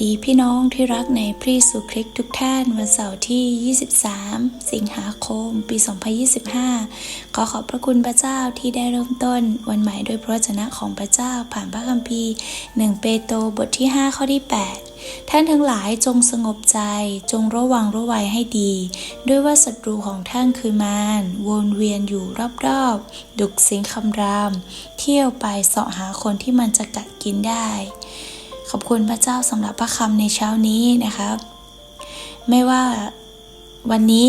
ดีพี่น้องที่รักในพรีสุคริสต์ทุกท่านวันเสาร์ที่ 23 สิงหาคม ปี 2025 ขอขอบพระคุณพระเจ้าที่ได้เริ่มต้น วันใหม่ด้วยพระวจนะของพระเจ้าผ่านพระคัมภีร์ 1 เปโตรบทที่ 5 ข้อที่ 8 ท่านทั้งหลายจงสงบใจ จงระวังระวัยให้ดี ด้วยว่าศัตรูของท่านคือมารวนเวียนอยู่รอบๆ ดุกสิงคำราม เที่ยวไปเสาะหาคนที่มันจะกัดกินได้ อบคุณพระเจ้าสำหรับพระคำในเช้านี้นะครับ ไม่ว่าวันนี้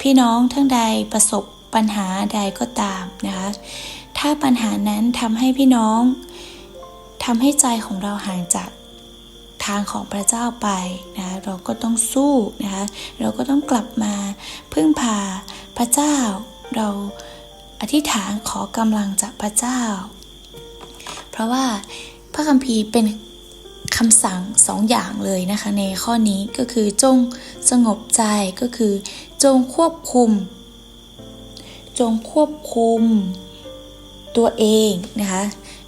พี่น้องทั้งใดประสบปัญหาใดก็ตามนะคะ ถ้าปัญหานั้นทำให้พี่น้องทำให้ใจของเราห่างจากทางของพระเจ้าไปนะคะเราก็ต้องสู้นะคะเราก็ต้องกลับมาพึ่งพาพระเจ้า เราอธิษฐานขอกำลังจากพระเจ้า เพราะว่าพระคัมภีร์เป็น คำสั่งสองอย่างเลยนะคะในข้อนี้ก็คือจงสงบใจก็คือ จงควบคุม จงควบคุมตัวเองนะคะ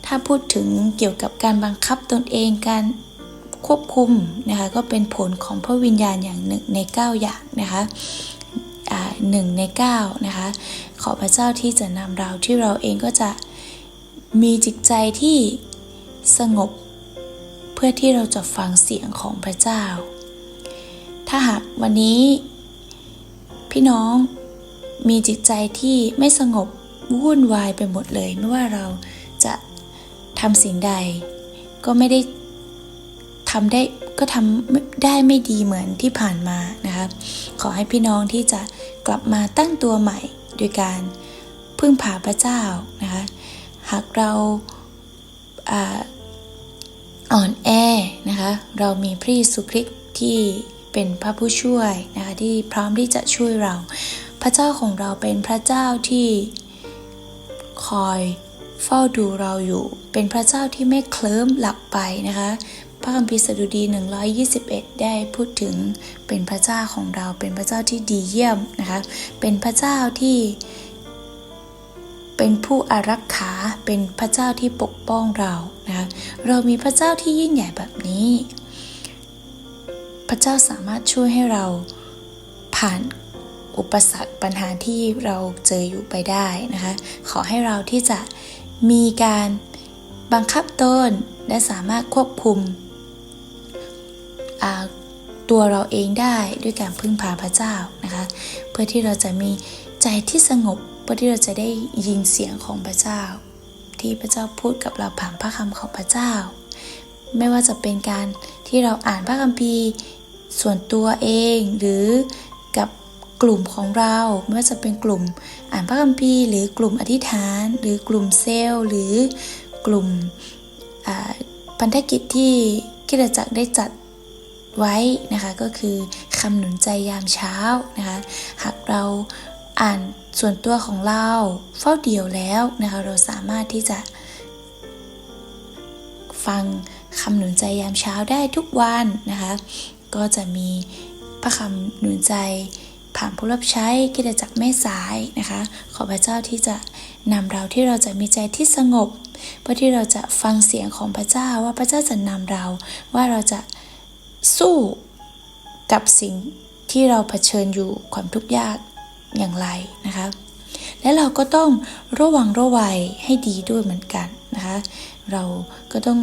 ถ้าพูดถึงเกี่ยวกับการบังคับตนเองการควบคุมนะคะก็เป็นผลของพระวิญญาณอย่างหนึ่งใน 9 อย่างนะคะหนึ่งใน9นะคะขอพระเจ้าที่จะนำเราที่เราเองก็จะมีจิตใจที่สงบ พื่อที่เราจะฟังเสียงของพระเจ้า ถ้าหากวันนี้ พี่น้องมีจิตใจที่ไม่สงบวุ่นวายไปหมดเลย ไม่ว่าเราจะทำสิ่งใด ก็ไม่ได้ทำได้ก็ทำได้ไม่ดีเหมือนที่ผ่านมานะคะขอให้พี่น้องที่จะกลับมาตั้งตัวใหม่โดยการพึ่งพาพระเจ้านะคะหากเรา อ่อนแอนะคะ เรามีพระเยซูคริสต์ที่เป็นพระผู้ช่วยนะคะที่พร้อมที่จะช่วยเรา พระเจ้าของเราเป็นพระเจ้าที่คอยเฝ้าดูเราอยู่ เป็นพระเจ้าที่ไม่เคลิ้มหลับไปนะคะ พระคัมภีร์สดุดี 121 ได้พูดถึงเป็นพระเจ้าของเรา เป็นพระเจ้าที่ดีเยี่ยมนะคะ เป็นพระเจ้าที่เป็นผู้อารักขา เป็นพระเจ้าที่ปกป้องเรา นะคะเรามีพระเจ้าที่ยิ่งใหญ่แบบนี้ พระเจ้าสามารถช่วยให้เราผ่านอุปสรรคปัญหาที่เราเจออยู่ไปได้นะคะ ขอให้เราที่จะมีการบังคับตนและสามารถควบคุมตัวเราเองได้ด้วยการพึ่งพาพระเจ้านะคะ เพื่อที่เราจะมีใจที่สงบ เพื่อที่เราจะได้ยินเสียงของพระเจ้า ที่พระเจ้าพูดกับเราผ่านพระคำของพระเจ้า ไม่ว่าจะเป็นการที่เราอ่านพระคัมภีร์ส่วนตัวเองหรือกับกลุ่มของเรา ไม่ว่าจะเป็นกลุ่มอ่านพระคัมภีร์หรือกลุ่มอธิษฐาน หรือกลุ่มเซลล์ หรือกลุ่มพันธกิจที่กิจจักได้จัดไว้นะคะก็คือคำหนุนใจยามเช้านะคะหากเรา อ่านส่วนตัวของเราเฝ้าเดี่ยวแล้วนะคะเราสามารถที่จะ ฟังคำหนุนใจยามเช้าได้ทุกวันนะคะ ก็จะมีพระคำหนุนใจผ่านผู้รับใช้กิจจักรแม่สายนะคะ ขอพระเจ้าที่จะนำเราที่เราจะมีใจที่สงบเพื่อที่เราจะฟังเสียงของพระเจ้าว่าพระเจ้าจะนำเราว่าเราจะสู้กับสิ่งที่เราเผชิญอยู่ความทุกข์ยาก อย่างไรนะคะ และเราก็ต้องระวังระวัยให้ดีด้วยเหมือนกันนะคะ เราก็ต้อง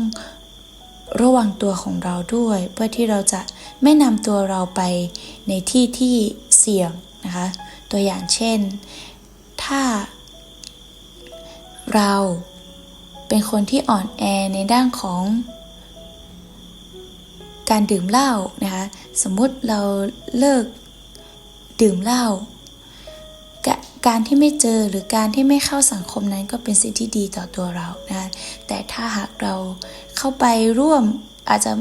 ระวังตัวของเราด้วย เพื่อที่เราจะไม่นำตัวเราไปในที่ที่เสี่ยงนะคะ ตัวอย่างเช่น ถ้าเราเป็นคนที่อ่อนแอในด้านของการดื่มเหล้านะคะ สมมุติเราเลิกดื่มเหล้า การที่ไม่เจอหรือการที่ไม่เข้าสังคมนั้นก็เป็นสิ่งที่ดีต่อตัวเรานะแต่ถ้าหากเราเข้าไปร่วมอาจจะ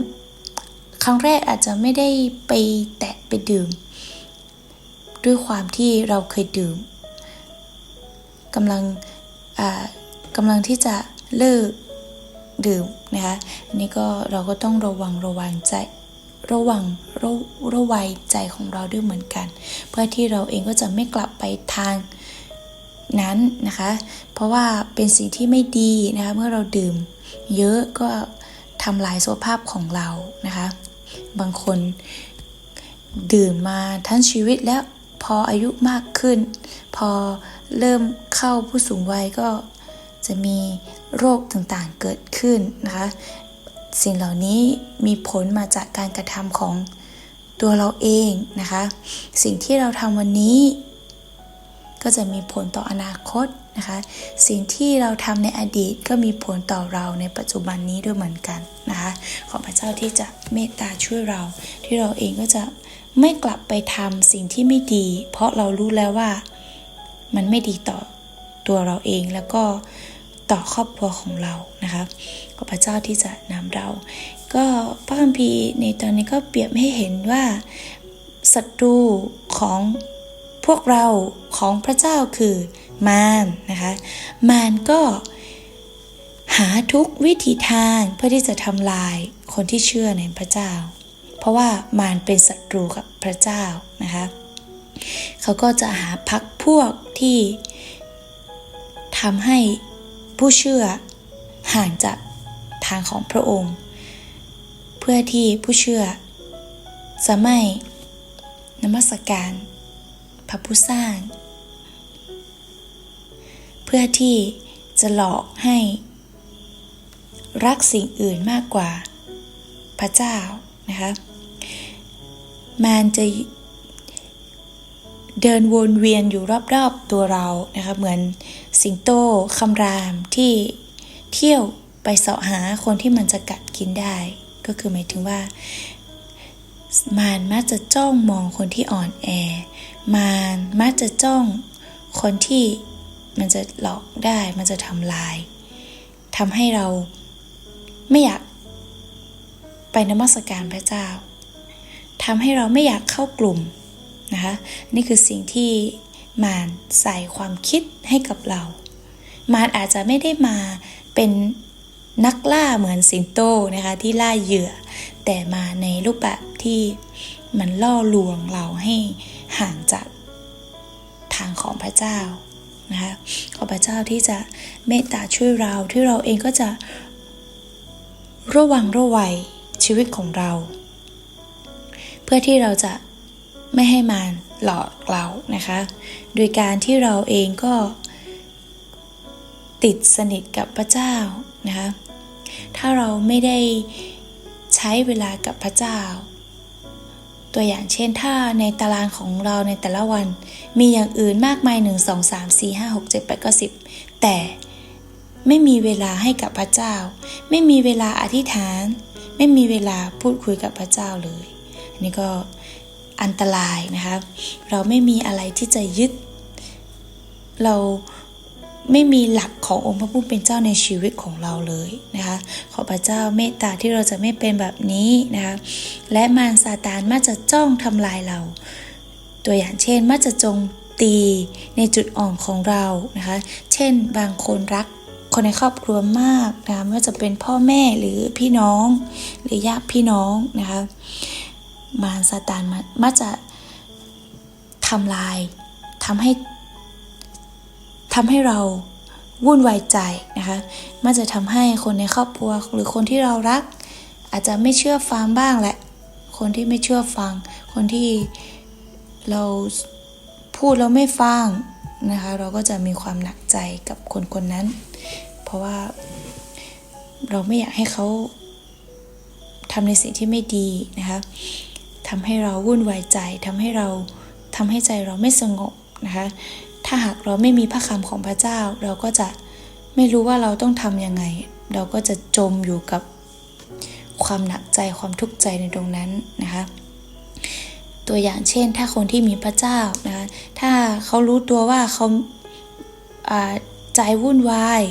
ครั้งแรกอาจจะไม่ได้ไปแตะไปดื่ม ด้วยความที่เราเคยดื่มกำลังกำลังที่จะเลิกดื่มนะคะอันนี้ก็เราก็ต้องระวังระวังใจ ระวังระระวัยใจของเราด้วยเหมือนกัน เพื่อที่เราเองก็จะไม่กลับไปทางนั้นนะคะ เพราะว่าเป็นสิ่งที่ไม่ดีนะคะเมื่อเราดื่ม เยอะก็ทำลายสุขภาพของเรานะคะ บางคนดื่มมาทั้งชีวิตแล้วพออายุมากขึ้น พอเริ่มเข้าผู้สูงวัยก็จะมีโรคต่างๆเกิดขึ้นนะคะ สิ่งเหล่านี้มีผลมาจากการกระทำของตัวเราเองนะคะ สิ่งที่เราทำวันนี้ ก็จะมีผลต่ออนาคตนะคะ สิ่งที่เราทำในอดีตก็มีผลต่อเราในปัจจุบันนี้ด้วยเหมือนกันนะคะ ขอพระเจ้าที่จะเมตตาช่วยเรา ที่เราเองก็จะไม่กลับไปทำสิ่งที่ไม่ดี เพราะเรารู้แล้วว่ามันไม่ดีต่อตัวเราเองแล้วก็ ต่อครอบครัวของเรานะคะขอพระเจ้าที่จะนำเรา ก็พระคัมภีร์ในตอนนี้ก็เปรียบให้เห็นว่าศัตรูของพวกเราของพระเจ้าคือมารนะคะมารก็หาทุกวิธีทางเพื่อที่จะทำลายคนที่เชื่อในพระเจ้า เพราะว่ามารเป็นศัตรูกับพระเจ้านะคะเขาก็จะหาพักพวกที่ทำให้ ผู้เชื่อห่างจากทางของพระองค์ เพื่อที่ผู้เชื่อ จะไม่นมัสการพระผู้สร้าง เพื่อที่จะหลอกให้ รักสิ่งอื่นมากกว่าพระเจ้านะคะ มารจะ เดินวนเวียนอยู่รอบๆตัวเรานะคะเหมือนสิงโตคำรามที่เที่ยวไปเสาะหาคนที่มันจะกัดกินได้ ก็คือหมายถึงว่า มารมักจะจ้องมองคนที่อ่อนแอ มารมักจะจ้องคนที่มันจะหลอกได้มันจะทำลายทำให้เราไม่อยากไปนมัสการพระเจ้าทำให้เราไม่อยากเข้ากลุ่ม นะคะนี่คือสิ่งที่มารใส่ความคิดให้กับเรา มารอาจจะไม่ได้มาเป็นนักล่าเหมือนสิงโตนะคะที่ล่าเหยื่อ แต่มาในรูปแบบที่มันล่อลวงเราให้ห่างจากทางของพระเจ้านะคะขอพระเจ้าที่จะเมตตาช่วยเราที่เราเองก็จะระวังระวัยชีวิตของเรา เพื่อที่เราจะ ไม่ให้มันหลอกเรานะคะ โดยการที่เราเองก็ติดสนิทกับพระเจ้านะคะ ถ้าเราไม่ได้ใช้เวลากับพระเจ้า ตัวอย่างเช่นถ้าในตารางของเราในแต่ละวัน มีอย่างอื่นมากมาย 1 2 3 4 5 6 7 8 9 10 แต่ไม่มีเวลาให้กับพระเจ้า ไม่มีเวลาอธิษฐาน ไม่มีเวลาพูดคุยกับพระเจ้าเลย อันนี้ก็ อันตรายนะคะเราไม่มีอะไรที่จะยึด เราไม่มีหลักขององค์พระผู้เป็นเจ้าในชีวิตของเราเลยนะคะขอพระเจ้าเมตตาที่เราจะไม่เป็นแบบนี้นะคะและมารซาตานมักจะจ้องทำลายเรา ตัวอย่างเช่นมักจะจงตีในจุดอ่อนของเรานะคะเช่นบางคนรักคนในครอบครัวมากนะคะไม่ว่าจะเป็นพ่อแม่หรือพี่น้อง หรือญาติพี่น้องนะคะ มารซาตานมักจะทำลายทำให้ทำให้เราวุ่นวายใจนะคะมันจะทำให้คนในครอบครัวหรือคนที่เรารัก อาจจะไม่เชื่อฟังบ้างแหละ คนที่ไม่เชื่อฟัง คนที่เราพูดแล้วไม่ฟังนะคะเราก็จะมีความหนักใจกับคนคนนั้น เพราะว่าเราไม่อยากให้เขาทำในสิ่งที่ไม่ดีนะคะ ทำให้เราวุ่นวายใจทำให้เราทำให้ใจเราไม่สงบนะคะ ถ้าหากเราไม่มีพระคำของพระเจ้า เราก็จะไม่รู้ว่าเราต้องทำยังไง เราก็จะจมอยู่กับความหนักใจความทุกข์ใจในตรงนั้นนะคะตัวอย่างเช่น ถ้าคนที่มีพระเจ้านะคะถ้าเขารู้ตัวว่าเขาใจวุ่นวาย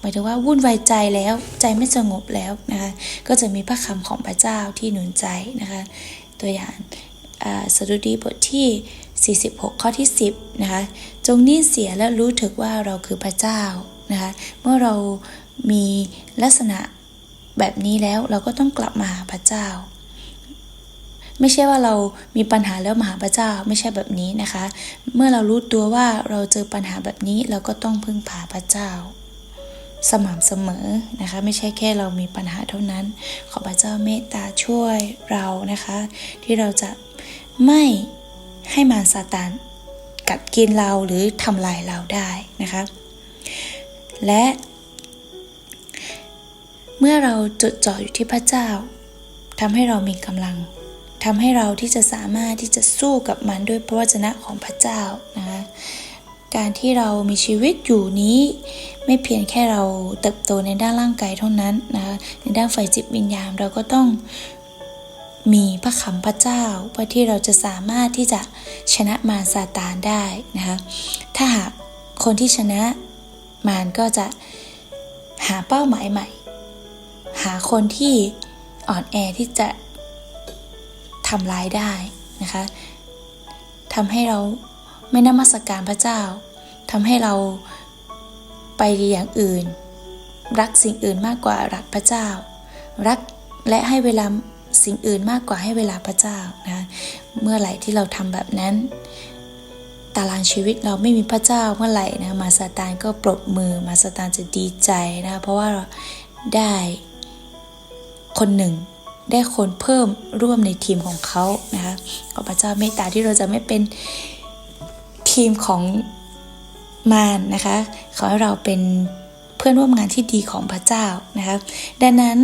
หมายถึงว่าวุ่นวายใจแล้วใจไม่สงบแล้วนะคะก็จะมีพระคำของพระเจ้าที่หนุนใจนะคะ ตัวอย่างสดุดีบทที่ 46 ข้อที่ 10 นะคะ จงนิ่งเสียและรู้ถึกว่าเราคือพระเจ้านะคะ เมื่อเรามีลักษณะแบบนี้แล้วเราก็ต้องกลับมาหาพระเจ้า ไม่ใช่ว่าเรามีปัญหาแล้วมาหาพระเจ้าไม่ใช่แบบนี้นะคะ เมื่อเรารู้ตัวว่าเราเจอปัญหาแบบนี้เราก็ต้องพึ่งพาพระเจ้า สม่ำเสมอนะคะ ไม่ใช่แค่เรามีปัญหาเท่านั้น ขอพระเจ้าเมตตาช่วยเรานะคะ ที่เราจะไม่ให้มารซาตานกัดกินเราหรือทำลายเราได้นะคะ และเมื่อเราจดจ่ออยู่ที่พระเจ้าทำให้เรามีกำลังทำให้เราที่จะสามารถที่จะสู้กับมันด้วยพระวจนะของพระเจ้านะคะ การที่เรามีชีวิตอยู่นี้ ไม่เพียงแค่เราเติบโตในด้านร่างกายเท่านั้นนะคะในด้านฝ่ายจิตวิญญาณเราก็ต้องมีพระคำพระเจ้าเพื่อที่เราจะสามารถที่จะชนะมารซาตานได้นะคะถ้าหากคนที่ชนะมารก็จะหาเป้าหมายใหม่ หาคนที่อ่อนแอที่จะทำร้ายได้นะคะทำให้เรา ไม่นมัสการพระเจ้าทำให้เราไปอย่างอื่น รักสิ่งอื่นมากกว่ารักพระเจ้า รักและให้เวลาสิ่งอื่นมากกว่าให้เวลาพระเจ้านะเมื่อไหร่ที่เราทำแบบนั้น ตารางชีวิตเราไม่มีพระเจ้าเมื่อไหร่นะมาสตานก็ปรบมือมาสตานจะดีใจนะเพราะว่าเราได้คนหนึ่งได้คนเพิ่มร่วมในทีมของเขานะคะขอพระเจ้าเมตตาที่เราจะไม่เป็น ทีมของมารนะคะ ขอให้เราเป็นเพื่อนร่วมงานที่ดีของพระเจ้านะคะ ดังนั้น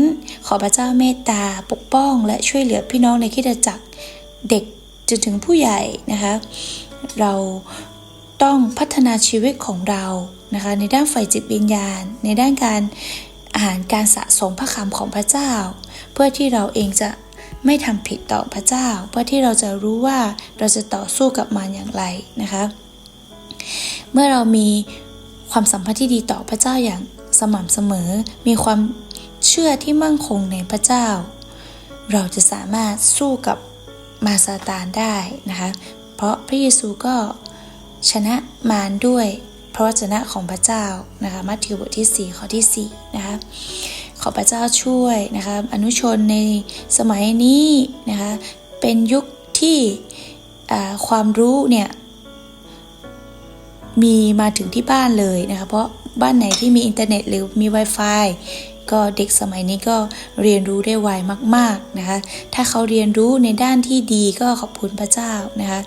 ขอพระเจ้าเมตตาปกป้องและช่วยเหลือพี่น้องในคิดจักรเด็กจนถึงผู้ใหญ่นะคะ เราต้องพัฒนาชีวิตของเรานะคะ ในด้านฝ่ายจิตวิญญาณ ในด้านการอ่านการสะสมพระคำของพระเจ้า เพื่อที่เราเองจะไม่ทำผิดต่อพระเจ้า เพื่อที่เราจะรู้ว่าเราจะต่อสู้กับมันอย่างไรนะคะ เมื่อเรามีความสัมพันธ์ที่ดีต่อพระเจ้าอย่างสม่ำเสมอ มีความเชื่อที่มั่นคงในพระเจ้า เราจะสามารถสู้กับมาซาตานได้นะคะ เพราะพระเยซูก็ชนะมารด้วยพระวจนะของพระเจ้านะคะ มัทธิวบทที่ 4 ข้อที่ 4 นะคะ ขอพระเจ้าช่วยนะคะ อนุชนในสมัยนี้นะคะ เป็นยุคที่ความรู้เนี่ย มีมาถึงที่บ้านเลยนะคะเพราะบ้านไหนที่มีอินเทอร์เน็ตหรือมี Wi-Fi ก็เด็กสมัยนี้ก็เรียนรู้ได้ไวมากๆนะคะ ถ้าเขาเรียนรู้ในด้านที่ดีก็ขอบคุณพระเจ้านะคะ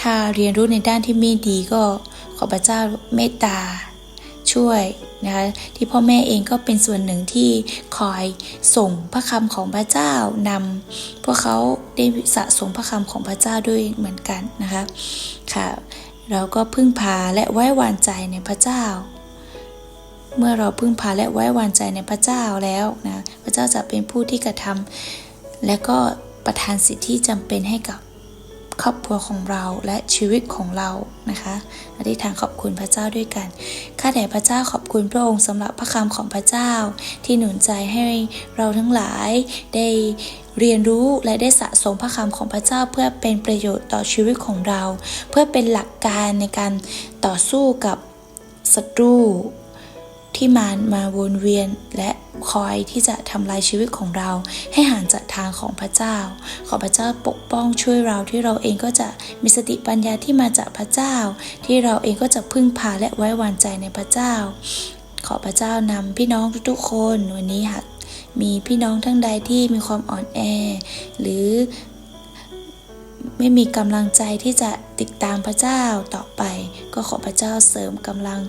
ถ้าเรียนรู้ในด้านที่ไม่ดีก็ขอพระเจ้าเมตตาช่วยนะคะที่พ่อแม่เองก็เป็นส่วนหนึ่งที่คอยส่งพระคำของพระเจ้านำพวกเขาได้สะสมพระคำของพระเจ้าด้วยเหมือนกันนะคะค่ะ เราก็พึ่งพาและไว้วางใจในพระเจ้า เมื่อเราพึ่งพาและไว้วางใจในพระเจ้าแล้วนะพระเจ้าจะเป็นผู้ที่กระทำและก็ประทานสิทธิจำเป็นให้กับครอบครัวของเราและชีวิตของเรานะคะอธิษฐานขอบคุณพระเจ้าด้วยกัน ข้าแต่พระเจ้าขอบคุณพระองค์สำหรับพระคำของพระเจ้า ที่หนุนใจให้เราทั้งหลายได้ เรียนรู้และได้สะสมพระคำของพระเจ้าเพื่อเป็นประโยชน์ต่อชีวิตของเรา เพื่อเป็นหลักการในการต่อสู้กับศัตรูที่มานมาวนเวียนและคอยที่จะทำลายชีวิตของเรา ให้ห่างจากทางของพระเจ้า ขอพระเจ้าปกป้องช่วยเราที่เราเองก็จะมีสติปัญญาที่มาจากพระเจ้า ที่เราเองก็จะพึ่งพาและไว้วางใจในพระเจ้า ขอพระเจ้านำพี่น้องทุกๆคนวันนี้หาก มีพี่น้องทั้งใดที่มีความอ่อนแอ หรือไม่มีกำลังใจที่จะติดตามพระเจ้าต่อไป ก็ขอพระเจ้าเสริมกำลัง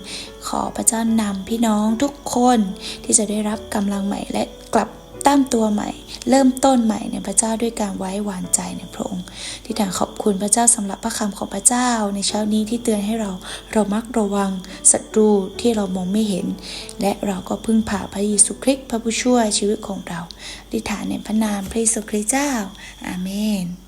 ขอพระเจ้านำพี่น้องทุกคนที่จะได้รับกำลังใหม่และ ตั้งตัวใหม่ เริ่มต้นใหม่ในพระเจ้าด้วยการไว้วางใจในพระองค์ ที่ถางขอบคุณพระเจ้าสำหรับพระคำของพระเจ้า ในเช้านี้ที่เตือนให้เราเรามักระวังศัตรูที่เรามองไม่เห็น และเราก็พึ่งพาพระเยซูคริสต์พระผู้ช่วยชีวิตของเราดิฐานในพระนามพระเยซูคริสต์เจ้า อาเมน